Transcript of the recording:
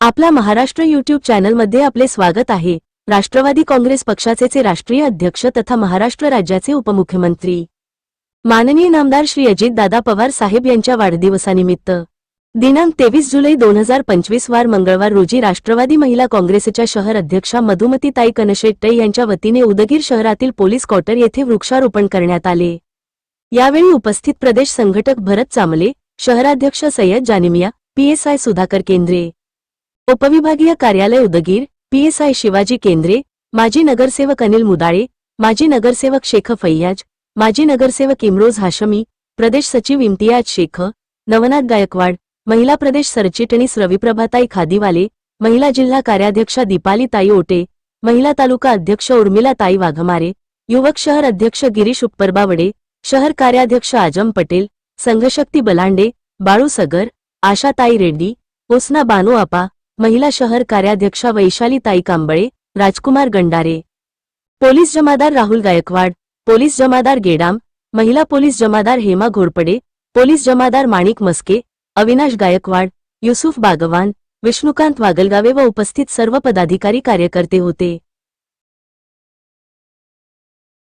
आपला महाराष्ट्र युट्यूब चॅनलमध्ये आपले स्वागत आहे. राष्ट्रवादी काँग्रेस पक्षाचे राष्ट्रीय अध्यक्ष तथा महाराष्ट्र राज्याचे उपमुख्यमंत्री. माननीय नामदार श्री अजितदादा पवार साहेब यांच्या वाढदिवसानिमित्त. दिनांक तेवीस जुलै दोन हजार पंचवीस वार मंगळवार रोजी राष्ट्रवादी महिला काँग्रेसच्या शहर अध्यक्षा मधुमतीताई कनशेट्टे यांच्या वतीने उदगीर शहरातील पोलीस क्वार्टर येथे वृक्षारोपण करण्यात आले. यावेळी उपस्थित प्रदेश संघटक भरत चामले शहराध्यक्ष सय्यद जानिमिया पीएसआय सुधाकर केंद्रे. उपविभागीय कार्यालय उदगीर पीएसआय शिवाजी केंद्रे माजी नगरसेवक अनिल मुदाळे माजी नगरसेवक शेख फैयाज माजी नगरसेवक इम्रोज हाशमी प्रदेश सचिव इम्तियाज शेख नवनाथ गायकवाड महिला प्रदेश सरचिटणीस रविप्रभाताई खादीवाले महिला जिल्हा कार्याध्यक्षा दीपाली ताई ओटे महिला तालुका अध्यक्ष उर्मिला ताई वाघमारे युवक शहर अध्यक्ष गिरीश उपरबावडे शहर कार्याध्यक्ष आजम पटेल संघशक्ती बलांडे बाळू सगर आशाताई रेड्डी ओसना बानू आपा महिला शहर कार्याध्यक्षा वैशाली ताई कांबळे राजकुमार गंडारे. पोलीस जमादार राहुल गायकवाड पोलीस जमादार गेडाम महिला पोलीस जमादार हेमा घोरपडे पोलीस जमादार माणिक मस्के अविनाश गायकवाड युसुफ बागवान विष्णुकांत वागलगावे व उपस्थित सर्व पदाधिकारी कार्यकर्ते होते.